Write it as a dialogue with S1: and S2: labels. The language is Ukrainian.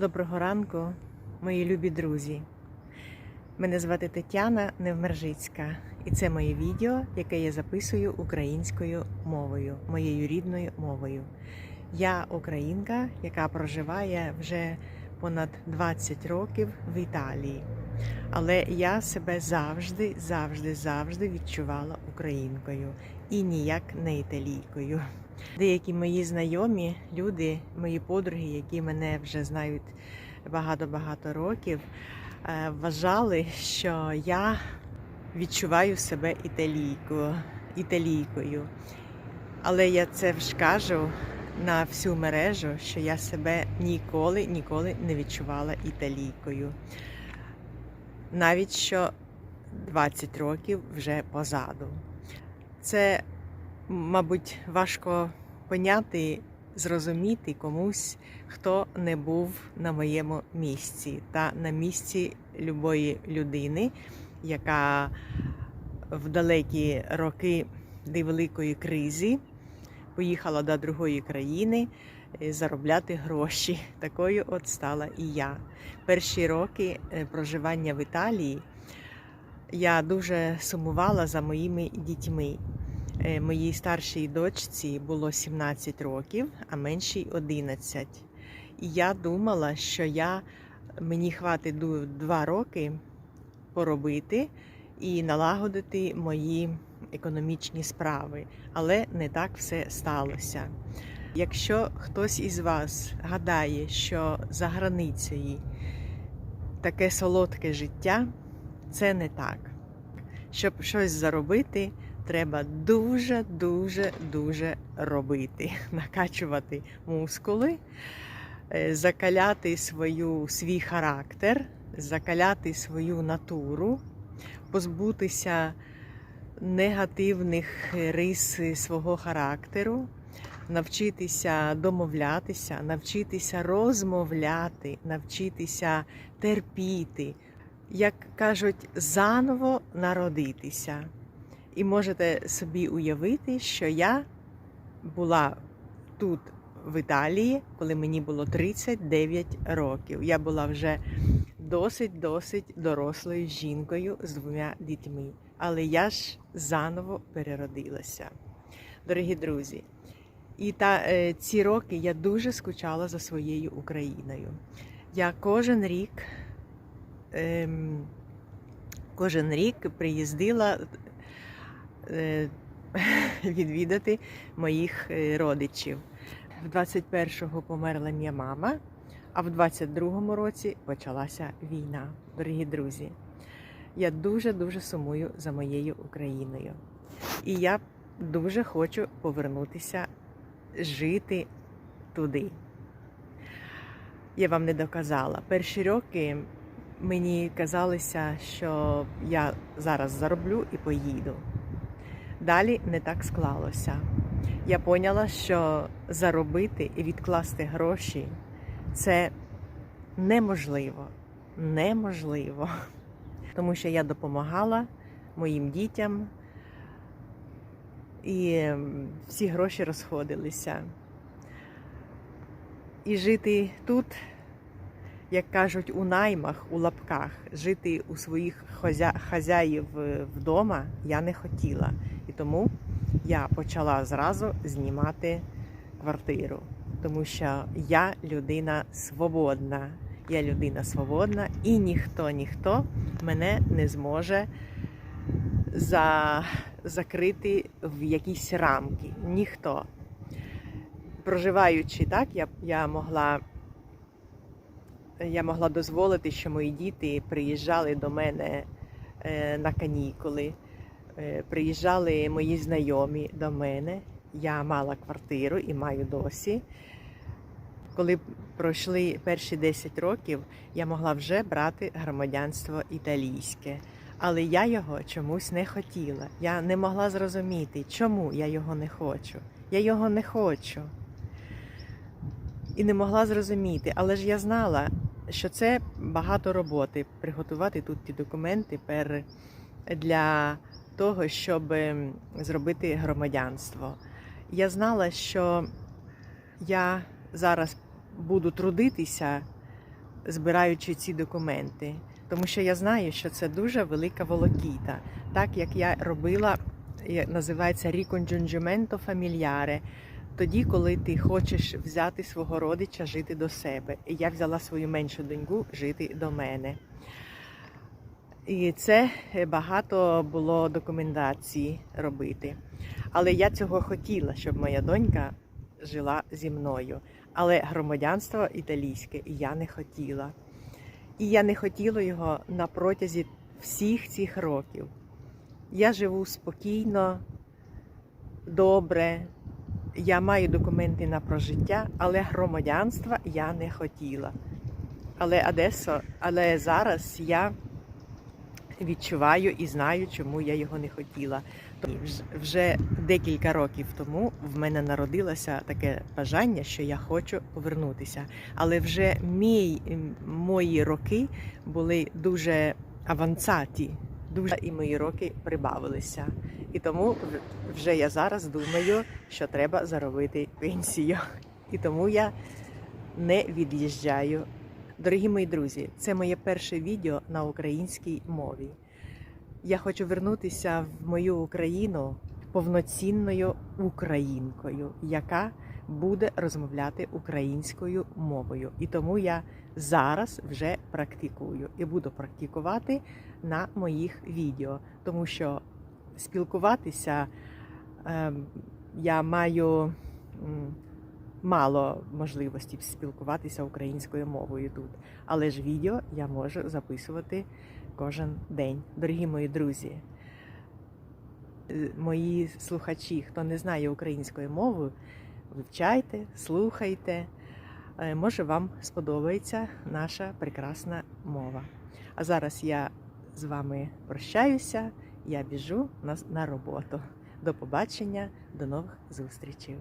S1: Доброго ранку, мої любі друзі. Мене звати Тетяна Невмержицька, і це моє відео, яке я записую українською мовою, моєю рідною мовою. Я українка, яка проживає вже понад 20 років в Італії. Але я себе завжди, завжди, завжди відчувала українкою і ніяк не італійкою. Деякі мої знайомі люди, мої подруги, які мене вже знають багато-багато років, е, вважали, що я відчуваю себе італійкою, італійкою. Але я це ж кажу на всю мережу, що я себе ніколи, ніколи не відчувала італійкою. Навіть що 20 років вже позаду. Це мабуть, важко поняти, зрозуміти комусь, хто не був на моєму місці та на місці любої людини, яка в далекі роки до кризи поїхала до другої країни е, заробляти гроші. Такою от стала і я. Перші роки е, проживання в Італії я дуже сумувала за моїми дітьми. Е, Моїй старшій дочці було 17 років, а меншій 11. І я думала, що я, мені хватить ду- два роки поробити і налагодити мої економічні справи. Але не так все сталося. Якщо хтось із вас гадає, що за границею таке солодке життя, це не так. Щоб щось заробити, треба дуже, дуже, дуже робити, накачувати мускули, е, закаляти свою, свій характер, закаляти свою натуру, позбутися негативних рис свого характеру, навчитися домовлятися, навчитися розмовляти, навчитися терпіти, як кажуть, заново народитися. І можете собі уявити, що я була тут, в Італії, коли мені було 39 років. Я була вже досить-досить дорослою жінкою з двома дітьми. Але я ж заново переродилася. Дорогі друзі, і та, е, ці роки я дуже скучала за своєю Україною. Я кожен рік, ем, кожен рік приїздила відвідати моїх е, родичів. В 21-го померла моя мама, а в 22-му році почалася війна. Дорогі друзі, я дуже-дуже сумую за моєю Україною. І я дуже хочу повернутися жити туди. Я вам не доказала. Перші роки мені казалося, що я зараз зароблю і поїду. Далі не так склалося. Я поняла, що заробити і відкласти гроші це неможливо. Неможливо. Тому що я допомагала моїм дітям, і всі гроші розходилися. І жити тут, як кажуть, у наймах, у лапках, жити у своїх хазяїв е, вдома я не хотіла. Тому я почала зразу знімати квартиру, тому що я людина свободна. Я людина свободна, і ніхто, ніхто мене не зможе за... закрити в якісь рамки. Ніхто. Проживаючи так, я, я могла. Я могла дозволити, що мої діти приїжджали до мене е, на канікули. Е, приїжджали мої знайомі до мене. Я мала квартиру і маю досі. Коли пройшли перші 10 років, я могла вже брати громадянство італійське. Але я його чомусь не хотіла. Я не могла зрозуміти, чому я його не хочу. Я його не хочу. І не могла зрозуміти. Але ж я знала, що це багато роботи приготувати тут ті документи пер для того, щоб ем, зробити громадянство. Я знала, що я зараз буду трудитися збираючи ці документи, тому що я знаю, що це дуже велика волокіта, так як я робила, називається ріконджунджументо фамільяре. Тоді, коли ти хочеш взяти свого родича жити до себе. І я взяла свою меншу доньку жити до мене. І це е, багато було документації робити. Але я цього хотіла, щоб моя донька жила зі мною. Але громадянство італійське я не хотіла. І я не хотіла його на протязі всіх цих років. Я живу спокійно, добре. Я маю документи на прожиття, але громадянства я не хотіла. Але Одесо, але зараз я відчуваю і знаю, чому я його не хотіла. Вже декілька років тому в мене народилося таке бажання, що я хочу повернутися. Але вже мій, мої роки були дуже авансаті, дуже і мої роки прибавилися. І тому вже я зараз думаю, що треба заробити пенсію. І тому я не від'їжджаю. Дорогі мої друзі, це моє перше відео на українській мові. Я хочу вернутися в мою Україну повноцінною українкою, яка буде розмовляти українською мовою. І тому я зараз вже практикую і буду практикувати на моїх відео, тому що спілкуватися ем, я маю мало можливості спілкуватися українською мовою тут. Але ж відео я можу записувати кожен день. Дорогі мої друзі, е, мої слухачі, хто не знає української мови, вивчайте, слухайте. Е, Може, вам сподобається наша прекрасна мова. А зараз я з вами прощаюся, я біжу на, на роботу. До побачення, до нових зустрічей.